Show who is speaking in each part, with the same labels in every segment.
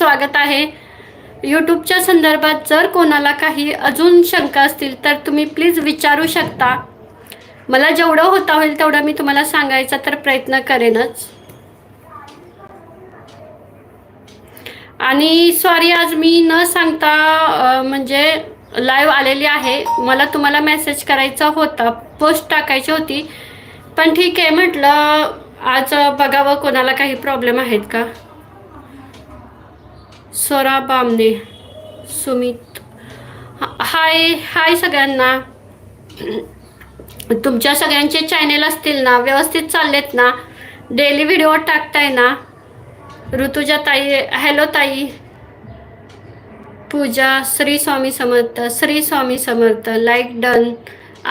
Speaker 1: स्वागत आहे. यूट्यूबच्या संदर्भात जर कोणाला काही अजून शंका असतील तर तुम्ही प्लीज विचारू शकता. मला जेवढं होता होईल तेवढं मी तुम्हाला सांगायचा तर प्रयत्न करेनच. आणि सॉरी आज मी न सांगता म्हणजे लाईव्ह आलेली आहे. मला तुम्हाला मेसेज करायचा होता पोस्ट टाकायची होती. पण ठीक आहे म्हटलं आज बघावं कोणाला काही प्रॉब्लेम आहेत का? स्वरा बामने सुमित. हाय हाय सगळ्यांना. तुमच्या सगळ्यांचे चॅनेल असतील ना व्यवस्थित चाललेत ना डेली व्हिडिओ टाकताय ना. ऋतुजा ताई हॅलो ताई. पूजा श्री स्वामी समर्थ श्री स्वामी समर्थ लाईक डन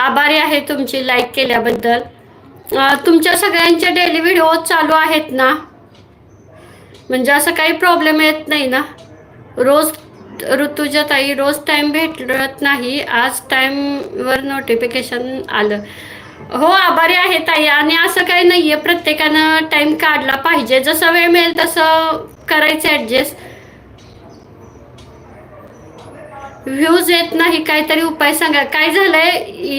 Speaker 1: आभारी आहे तुमची लाईक केल्याबद्दल. तुमच्या सगळ्यांचे डेली व्हिडिओ चालू आहेत ना. म्हणजे असं काही प्रॉब्लेम येत नाही ना. रोज ऋतुजा ताई रोज टाईम भेटत नाही. आज टाईमवर नोटिफिकेशन आलं. हो आभारी आहे ताई. आणि असं काही नाही आहे प्रत्येकानं टाईम काढला पाहिजे. जसं वेळ मिळेल तसं करायचं ॲडजस्ट व्ह्यूज येत नाही. काहीतरी उपाय सांगा. काय झालंय?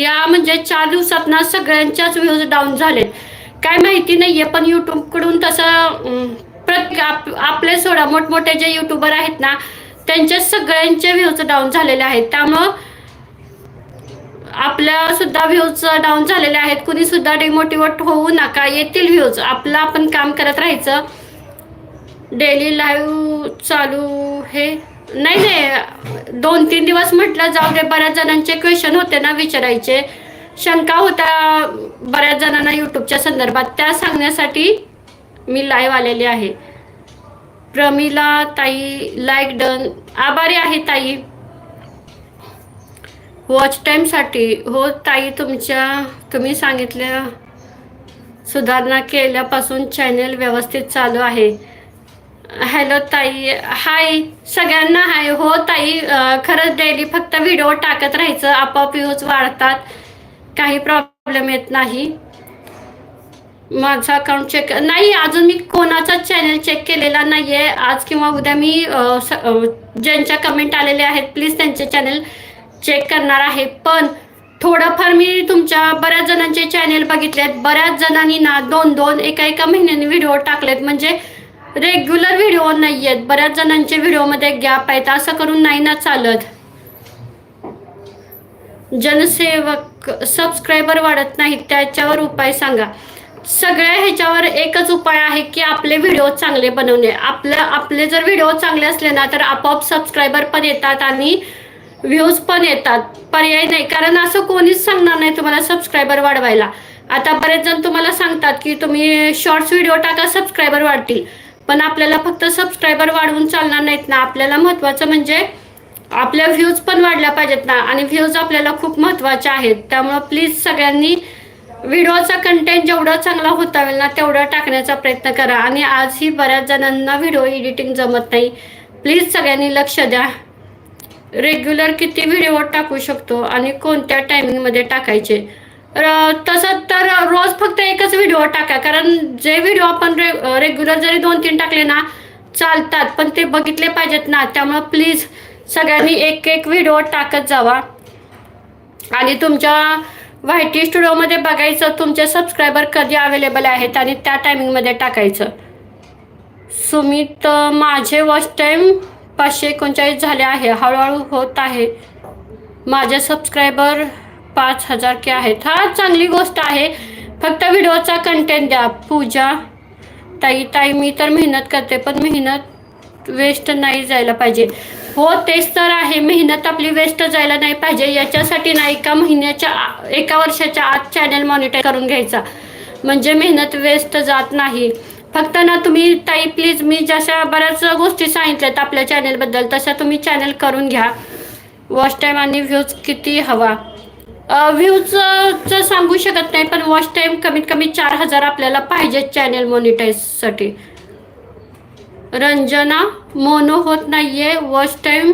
Speaker 1: या म्हणजे चार दिवसात ना सगळ्यांच्याच व्ह्यूज डाऊन झालेत. काय माहिती नाहीये पण यूट्यूबकडून तसं आप आपले सोडा मोठमोठे जे युट्यूबर आहेत ना त्यांचे सगळ्यांचे व्ह्यूज डाऊन झालेले आहेत. त्यामुळं आपल्या सुद्धा व्ह्यूज डाऊन झालेले आहेत. कुणी सुद्धा डिमोटिवेट होऊ नका. येतील व्ह्यूज आपलं आपण काम करत राहायचं. डेली लाईव्ह चालू हे. नाही नाही. दोन तीन दिवस म्हटलं जाऊ दे. बऱ्याच जणांचे क्वेश्चन होते ना विचारायचे. शंका होत्या बऱ्याच जणांना यूट्यूबच्या संदर्भात. त्या सांगण्यासाठी मी लाईव्ह आलेली आहे. प्रमिला ताई लाईक डन आभारी आहे ताई. वॉच टाईमसाठी हो ताई तुमच्या तुम्ही सांगितल्या सुधारणा केल्यापासून चॅनेल व्यवस्थित चालू आहे. हॅलो ताई. हाय सगळ्यांना हाय हो ताई खरंच डेली फक्त व्हिडिओ टाकत राहायचं. आपोआप व्ह्यूज वाढतात. काही प्रॉब्लेम येत नाही. माझा अकाउंट चेक नाही अजून मी कोणाचा चॅनल चेक केलेला नाही आहे आज किंवा उद्या मी स- ज्यांच्या कमेंट आलेले आहेत प्लीज त्यांचे चॅनल चेक करणार आहे. पण थोडंफार मी तुमच्या बऱ्याच जणांचे चॅनेल बघितलेत बऱ्याच जणांनी ना दोन दोन एका एका महिन्याने व्हिडिओ टाकलेत. म्हणजे रेग्युलर व्हिडिओ नाही आहेत बऱ्याच जणांचे व्हिडिओमध्ये गॅप आहेत. असं करून नाही ना चालत. जनसेवक सबस्क्रायबर वाढत नाहीत. त्याच्यावर उपाय सांगा. सगळ्या ह्याच्यावर एकच उपाय आहे की आपले व्हिडिओ चांगले बनवणे. आपलं आपले जर व्हिडिओ चांगले असले ना तर आपोआप सबस्क्रायबर पण येतात आणि व्ह्यूज पण येतात. पर्याय नाही. कारण असं कोणीच सांगणार नाही तुम्हाला सबस्क्रायबर वाढवायला. आता बरेच जण तुम्हाला सांगतात की तुम्ही शॉर्ट्स व्हिडिओ टाका सबस्क्रायबर वाढतील. पण आपल्याला फक्त सबस्क्रायबर वाढवून चालणार नाहीत ना. आपल्याला महत्त्वाचं म्हणजे आपल्या व्ह्यूज पण वाढल्या पाहिजेत ना. आणि व्ह्यूज आपल्याला खूप महत्त्वाच्या आहेत. त्यामुळं प्लीज सगळ्यांनी व्हिडिओचा कंटेंट जेवढा चांगला होता होईल ना तेवढं टाकण्याचा प्रयत्न करा. आणि आजही बऱ्याच जणांना व्हिडिओ एडिटिंग जमत नाही. प्लीज सगळ्यांनी लक्ष द्या. रेग्युलर किती व्हिडिओ टाकू शकतो आणि कोणत्या टायमिंगमध्ये टाकायचे. र- तसं तर रोज फक्त एकच व्हिडिओ टाका. कारण जे व्हिडिओ आपण रे रेग्युलर जरी दोन तीन टाकले ना चालतात. पण ते बघितले पाहिजेत ना. त्यामुळं प्लीज सगळ्यांनी एक एक व्हिडिओ टाकत जावा. आणि तुमच्या व्हायटी स्टुडिओमध्ये बघायचं तुमचे सबस्क्रायबर कधी अवेलेबल आहेत आणि त्या टायमिंगमध्ये टाकायचं. सुमित माझे वॉच टाईम पाचशे एकोणचाळीस झाले आहे. हळूहळू होत आहे. माझे सबस्क्रायबर पाच हजार के आहेत. हा चांगली गोष्ट आहे. फक्त व्हिडिओचा कंटेंट द्या. पूजा ताई ताई मी तर मेहनत करते पण मेहनत वेस्ट नाही जायला पाहिजे. हो तेच तर आहे. मेहनत आपली वेस्ट जायला नाही पाहिजे. याच्यासाठी ना एका महिन्याच्या आ- एका वर्षाच्या आत चॅनल मॉनिटर करून घ्यायचा. म्हणजे मेहनत वेस्ट जात नाही. फक्त ना तुम्ही ताई प्लीज मी जशा बऱ्याच गोष्टी सांगितल्यात आपल्या चॅनलबद्दल तशा तुम्ही चॅनल करून घ्या. वॉच टाईम आणि व्ह्यूज किती हवा. व्ह्यूजचं सांगू शकत नाही पण वॉच टाईम कमीत कमी चार हजार आपल्याला पाहिजे चॅनल मॉनिटाईजसाठी रंजना मोनो होत नाहीये वॉच टाईम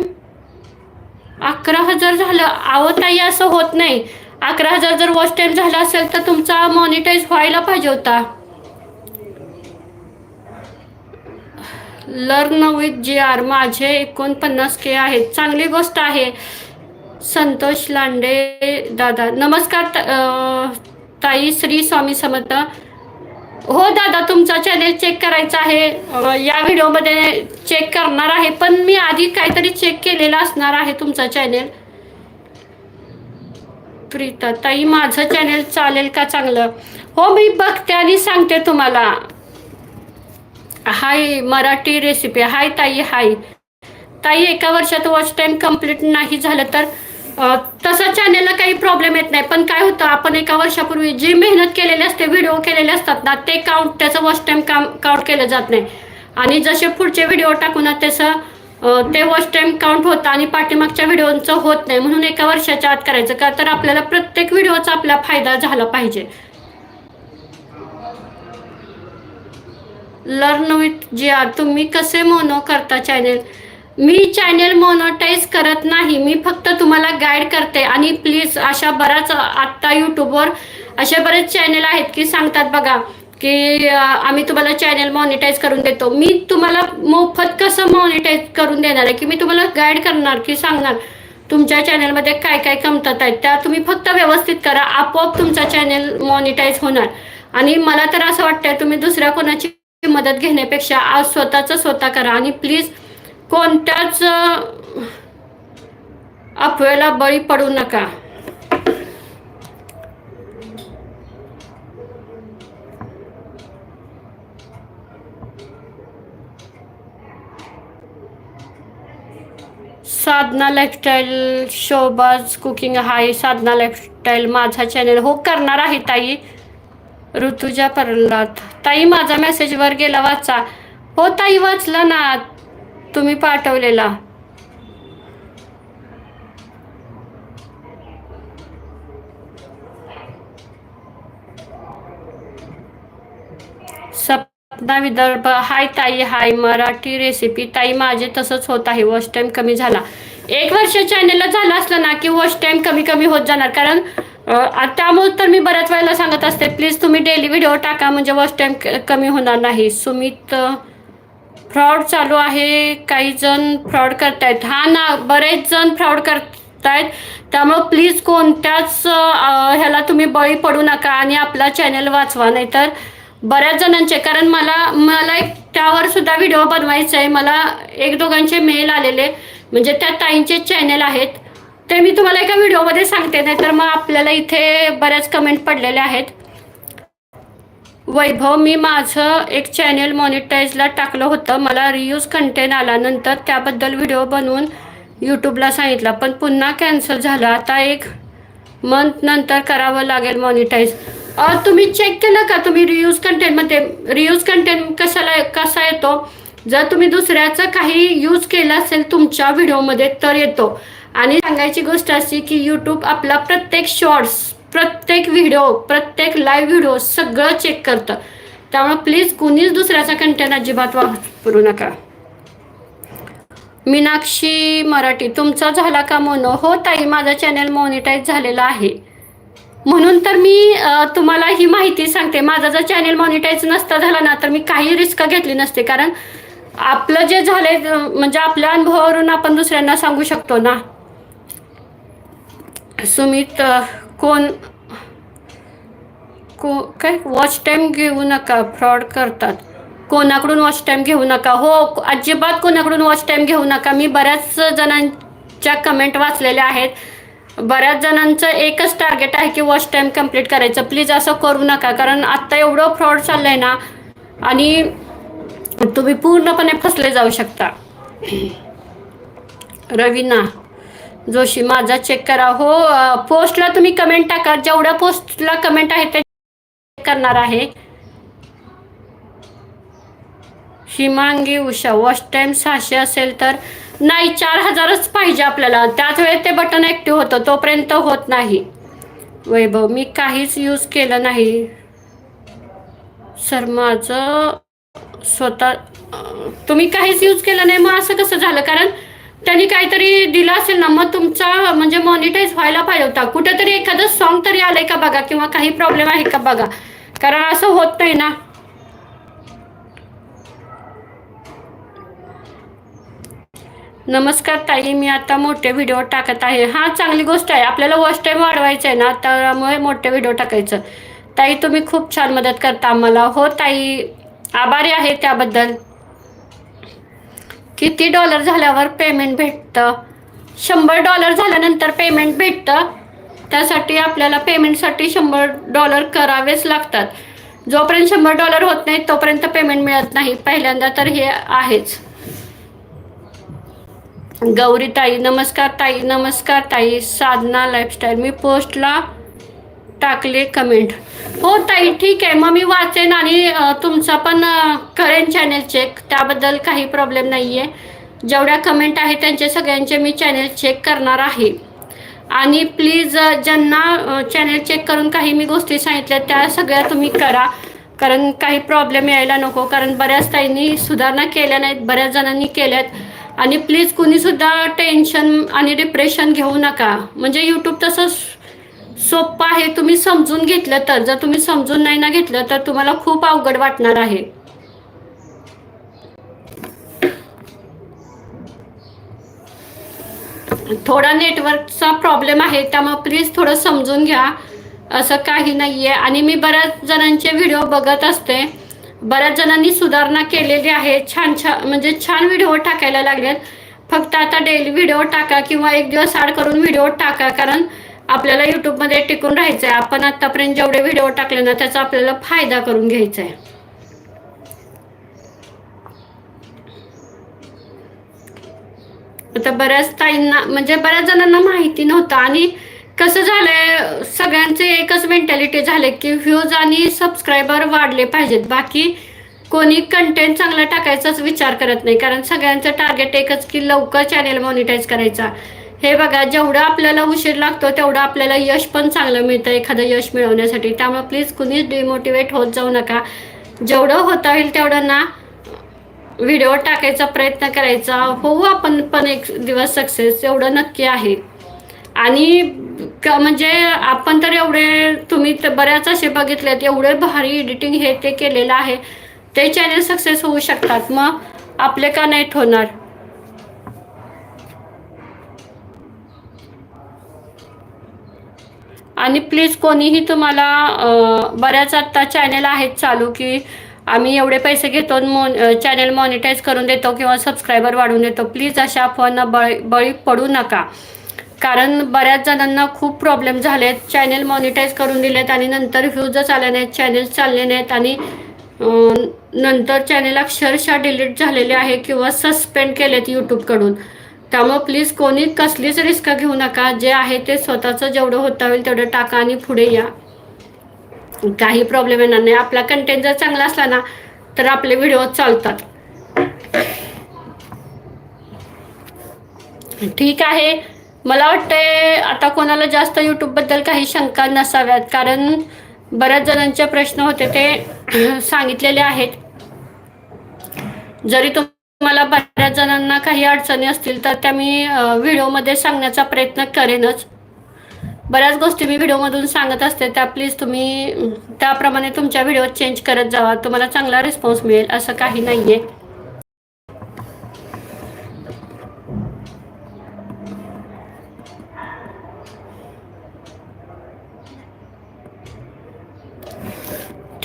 Speaker 1: अकरा हजार झालं. आहो ताई असं होत नाही. अकरा हजार जर वॉच टाईम झाला असेल तर तुमचा मॉनिटाईज व्हायला पाहिजे होता. लर्न विथ जी आर माझे एकोणपन्नास के आहेत. चांगली गोष्ट आहे. संतोष लांडे दादा. नमस्कार त- ताई श्री स्वामी समर्थ. हो दादा तुमचा चॅनेल चेक करायचा आहे. या व्हिडिओमध्ये चेक करणार आहे. पण मी आधी काहीतरी चेक केलेला असणार आहे तुमचा चॅनेल प्रीता ताई माझं चॅनेल चालेल का चांगलं? हो मी बघते आणि सांगते तुम्हाला. हाय मराठी रेसिपी हाय ताई हाय. ताई एका वर्षात वॉच टाईम कंप्लीट नाही झालं तर तसं चॅनेलला काही प्रॉब्लेम येत नाही. पण काय होतं आपण एका वर्षापूर्वी जी मेहनत केलेली असते व्हिडिओ केलेले असतात ना ते काउंट त्याचं वॉच टाईम काम काउंट केलं जात नाही. आणि जसे पुढचे व्हिडिओ टाकू ना तसं ते वॉच टाईम काउंट होतं आणि पाठीमागच्या व्हिडिओचं होत नाही. म्हणून एका वर्षाच्या आत करायचं का? तर आपल्याला प्रत्येक व्हिडिओचा आपला फायदा झाला पाहिजे. लर्न विथ जी आर तुम्ही कसे मोनो करता चॅनेल मी चॅनेल मोनोटाईज करत नाही. मी फक्त तुम्हाला गाईड करते. आणि प्लीज अशा बऱ्याच आत्ता यूट्यूबवर असे बरेच चॅनेल आहेत की सांगतात बघा की आम्ही तुम्हाला चॅनल मॉनिटाईज करून देतो. मी तुम्हाला मोफत कसं मॉनिटाईज करून देणार आहे? की मी तुम्हाला गाईड करणार की सांगणार? तुमच्या चॅनलमध्ये काय काय कमतत आहेत त्या तुम्ही फक्त व्यवस्थित करा. आपोआप तुमचा चॅनेल मॉनिटाईज होणार. आणि मला तर असं वाटतंय तुम्ही दुसऱ्या कोणाची मदत घेण्यापेक्षा आज स्वतःचं स्वतः करा. आणि प्लीज कोणत्याच अं, अफवेला बळी पडू नका. साधना लाईफस्टाईल शोबाज कुकिंग हाय साधना लाईफस्टाईल माझा चॅनल हो करणार आहे ताई. ऋतुजा परलात ताई माझा मेसेजवर गेला वाचा. हो ताई वाचला ना. तुम्ही पाठवलेला. सपना विदर्भ हाय ताई हाय मराठी रेसिपी ताई माझे तसंच होत आहे. वॉच टाइम कमी झाला. एक वर्ष चॅनेलला झालं असलं ना की वॉच टाइम कमी कमी होत जाणार. कारण त्यामुळे तर मी बऱ्याच वेळेला सांगत असते प्लीज तुम्ही डेली व्हिडिओ टाका म्हणजे वॉच टाइम कमी होणार नाही. सुमित फ्रॉड चालू आहे. काही जण फ्रॉड करतायत. हा ना बरेच जण फ्रॉड करतायत. त्यामुळं प्लीज कोणत्याच ह्याला तुम्ही बळी पडू नका आणि आपला चॅनल वाचवा. नाहीतर बऱ्याच जणांचे कारण मला मला एक त्यावर सुद्धा व्हिडिओ बनवायचा आहे. मला एक दोघांचे मेल आलेले. म्हणजे त्या ताईंचे चॅनल आहेत. ते मी तुम्हाला एका व्हिडिओमध्ये सांगते. नाही तर मग आपल्याला इथे बऱ्याच कमेंट पडलेल्या आहेत. वैभव मी माझं एक चॅनेल मॉनिटाईजला टाकलं होतं. मला रियूज कंटेंट आला नंतर त्याबद्दल व्हिडिओ बनवून यूट्यूबला सांगितला. पण पुन्हा कॅन्सल झालं. आता एक मंथ नंतर करावं लागेल मॉनिटाईज तुम्ही चेक केलं का? तुम्ही रियूज कंटेंटमध्ये रियूज कंटेंट कशाला कसा येतो? जर तुम्ही दुसऱ्याचं काही यूज केलं असेल तुमच्या व्हिडिओमध्ये तर येतो. आणि सांगायची गोष्ट अशी की यूट्यूब आपला प्रत्येक शॉर्ट्स प्रत्येक व्हिडिओ प्रत्येक लाईव्ह व्हिडिओ सगळं चेक करतं. त्यामुळे प्लीज कुणीच दुसऱ्याचा कंटेंट अजिबात वापरू नका. मीनाक्षी मराठी तुमचा झाला का मोनो? हो ताई माझा चॅनल मॉनिटाईज झालेला आहे. म्हणून तर मी तुम्हाला ही माहिती सांगते. माझा जर चॅनेल मॉनिटाईज नसता झाला ना तर मी काही रिस्क घेतली नसते. कारण आपलं जे झालंय म्हणजे आपल्या अनुभवावरून आपण दुसऱ्यांना सांगू शकतो ना. सुमित कोण को काय वॉच टाईम घेऊ नका फ्रॉड करतात. कोणाकडून वॉच टाईम घेऊ नका? हो अजिबात कोणाकडून वॉच टाईम घेऊ नका? मी बऱ्याच जणांच्या कमेंट वाचलेल्या आहेत. बऱ्याच जणांचं एकच टार्गेट आहे की वॉच टाईम कंप्लीट करायचं. प्लीज असं करू नका कारण आत्ता एवढं फ्रॉड चाललं आहे ना आणि तुम्ही पूर्णपणे फसले जाऊ शकता. रवीना जोशी माझा चेक करा. हो पोस्टला तुम्ही कमेंट टाका. जेवढ्या पोस्टला कमेंट आहे ते करणार आहे. हिमांगी उषा वॉच टाइम सहाशे असेल तर नाही चार हजारच पाहिजे आपल्याला. त्याच वेळेस ते बटन ॲक्टिव्ह होतं तोपर्यंत होत नाही. वैभव मी काहीच यूज केलं नाही. सर माझं स्वतः तुम्ही काहीच यूज केलं नाही. मग असं कसं झालं? कारण त्यांनी काहीतरी दिलं असेल ना मग तुमचा म्हणजे मॉनिटाईज व्हायला पाहिजे होता. कुठेतरी एखादं सॉन्ग तरी आलंय का बघा किंवा काही प्रॉब्लेम आहे का बघा? कारण असं होत नाही ना. नमस्कार ताई मी आता मोठे व्हिडिओ टाकत आहे. हा चांगली गोष्ट आहे. आपल्याला वॉच टाईम वाढवायचं आहे ना त्यामुळे मोठे व्हिडिओ टाकायचं. ताई तुम्ही खूप छान मदत करता आम्हाला. हो ताई आभारी आहे त्याबद्दल. किती डॉलर झाल्यावर पेमेंट भेटतं? शंभर डॉलर झाल्यानंतर पेमेंट भेटतं. त्यासाठी आपल्याला पेमेंटसाठी शंभर डॉलर करावेच लागतात. जोपर्यंत शंभर डॉलर होत नाही तोपर्यंत पेमेंट मिळत नाही. पहिल्यांदा तर हे आहेच. गौरी ताई नमस्कार ताई नमस्कार ताई. साधना लाईफस्टाईल मी पोस्टला टाकले कमेंट हो ताई ठीक आहे. मग मी वाचेन आणि तुमचा पण करेन चॅनेल चेक त्याबद्दल काही प्रॉब्लेम नाही आहे जेवढ्या कमेंट आहे त्यांचे सगळ्यांचे मी चॅनेल चेक करणार आहे. आणि प्लीज ज्यांना चॅनेल चेक करून काही मी गोष्टी सांगितल्या त्या सगळ्या तुम्ही करा. कारण काही प्रॉब्लेम यायला नको. कारण बऱ्याच ताईंनी सुधारणा केल्या नाहीत. बऱ्याच जणांनी केल्यात. आणि प्लीज कुणीसुद्धा टेन्शन आणि डिप्रेशन घेऊ नका. म्हणजे यूट्यूब तसंच सोपं आहे. तुम्ही समजून घेतलं तर. जर तुम्ही समजून नाही ना घेतलं तर तुम्हाला खूप अवघड वाटणार आहे. थोडा नेटवर्कचा प्रॉब्लेम आहे. त्यामुळे प्लीज थोडं समजून घ्या. असं काही नाही आहे आणि मी बऱ्याच जणांचे व्हिडिओ बघत असते. बऱ्याच जणांनी सुधारणा केलेली आहे. छान छान म्हणजे छान व्हिडिओ टाकायला लागलेत. फक्त आता डेली व्हिडिओ टाका किंवा एक दिवस आड करून व्हिडिओ टाका. कारण आपल्याला यूट्यूबमध्ये टिकून राहायचं आहे आपण आत्तापर्यंत जेवढे व्हिडिओ टाकले ना त्याचा आपल्याला फायदा करून घ्यायचा आहे आता बऱ्याच ताईंना म्हणजे बऱ्याच जणांना माहिती नव्हतं आणि कसं झालंय सगळ्यांचे एकच मेंटॅलिटी झाले की व्ह्यूज आणि सबस्क्रायबर वाढले पाहिजेत. बाकी कोणी कंटेंट चांगला टाकायचाच विचार करत नाही कारण सगळ्यांचं टार्गेट एकच की लवकर चॅनेल मॉनिटाईज करायचा. हे बघा जेवढं आपल्याला उशीर लागतो तेवढं आपल्याला यश पण चांगलं मिळतं एखादं यश मिळवण्यासाठी. त्यामुळे प्लीज कुणीच डिमोटिवेट होत जाऊ नका. जेवढं होता होईल तेवढं ना व्हिडिओ टाकायचा प्रयत्न करायचा. होऊ आपण पण एक दिवस सक्सेस एवढं नक्की आहे. आणि क म्हणजे आपण तर एवढे तुम्ही तर बऱ्याच असे बघितलेत एवढे भारी एडिटिंग हे ते केलेलं आहे. ते चॅनल सक्सेस होऊ शकतात. मग आपले का नाहीत होणार? आणि प्लीज कोणीही तुम्हाला बऱ्याच आत्ता चॅनल आहेत चालू की आम्ही एवढे पैसे घेतो मॉन चॅनल मॉनिटाईज करून देतो किंवा सबस्क्रायबर वाढवून देतो. प्लीज अशा अफवांना बळी बळी पडू नका. कारण बऱ्याच जणांना खूप प्रॉब्लेम झालेत. चॅनेल मॉनिटाईज करून दिलेत आणि नंतर व्ह्यूजच आले नाहीत चॅनेल्स चालले नाहीत आणि नंतर चॅनेल अक्षरशः डिलीट झालेले आहे किंवा सस्पेंड केलेत यूट्यूबकडून त्यामुळे प्लीज कोणी कसलीच रिस्क घेऊ नका. जे आहे ते स्वतःचं जेवढं होता होईल तेवढं टाका आणि पुढे या. काही प्रॉब्लेम येणार नाही. आपला कंटेंट जर चांगला असला ना तर आपले व्हिडिओ चालतात. ठीक आहे. मला वाटतंय आता कोणाला जास्त यूट्यूबबद्दल काही शंका नसाव्यात. कारण बऱ्याच जणांचे प्रश्न होते ते सांगितलेले आहेत. जरी तुम्हाला बऱ्याच जणांना काही अडचणी असतील तर त्या मी व्हिडिओमध्ये सांगण्याचा प्रयत्न करेनच. बऱ्याच गोष्टी मी व्हिडिओमधून सांगत असते त्या प्लीज तुम्ही त्याप्रमाणे तुमच्या व्हिडिओ चेंज करत जावा. तुम्हाला चांगला रिस्पॉन्स मिळेल असं काही नाही आहे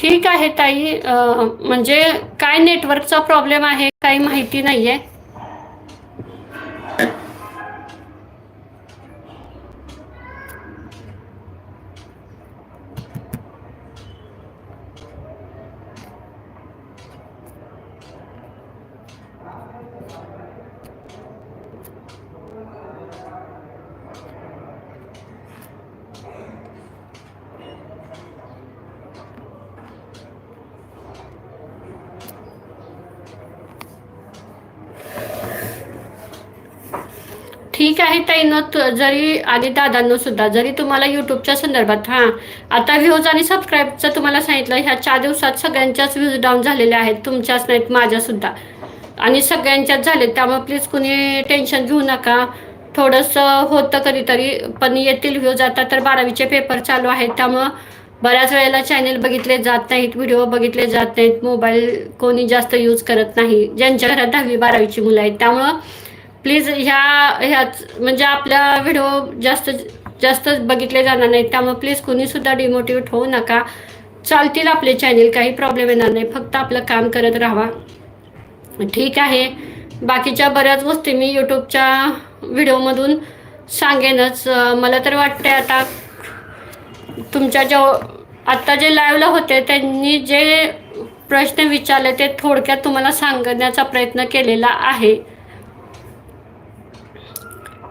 Speaker 1: ठीक आहे ताई. म्हणजे काय नेटवर्कचा प्रॉब्लेम आहे काही माहिती नाही आहे ठीक आहे ताईनो तु- जरी आणि दादांनो सुद्धा जरी तुम्हाला यूट्यूबच्या संदर्भात हां आता व्ह्यूज आणि सबस्क्राईबचं तुम्हाला सांगितलं ह्या चार दिवसात सगळ्यांच्याच व्ह्यूज डाऊन झालेल्या आहेत तुमच्याच नाहीत माझ्यासुद्धा. आणि सगळ्यांच्याच झाले त्यामुळे प्लीज कुणी टेन्शन घेऊ नका. थोडंसं होतं कधीतरी पण येतील व्ह्यूज आता तर बारावीचे पेपर चालू आहेत त्यामुळं बऱ्याच वेळेला चॅनेल बघितले जात नाहीत व्हिडिओ बघितले जात नाहीत. मोबाईल कोणी जास्त यूज करत नाही. ज्यांच्या घरात दहावी बारावीची मुलं आहेत त्यामुळं प्लीज ह्या ह्याच म्हणजे आपल्या व्हिडिओ जास्त जास्त बघितले जाणार नाही त्यामुळे प्लीज कुणीसुद्धा डिमोटिवेट होऊ नका. चालतील आपले चॅनेल काही प्रॉब्लेम येणार नाही. फक्त आपलं काम करत राहा ठीक आहे. बाकीच्या बऱ्याच गोष्टी मी यूट्यूबच्या व्हिडिओमधून सांगेनच. मला तर वाटते आता तुमच्या जो आत्ता जे लाईव्हला होते त्यांनी जे प्रश्न विचारले ते थोडक्यात तुम्हाला सांगण्याचा प्रयत्न केलेला आहे.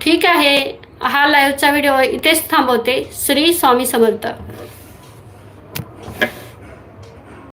Speaker 1: ठीक आहे. हा लाईव्हचा व्हिडिओ इथेच थांबवते. श्री स्वामी समर्थ.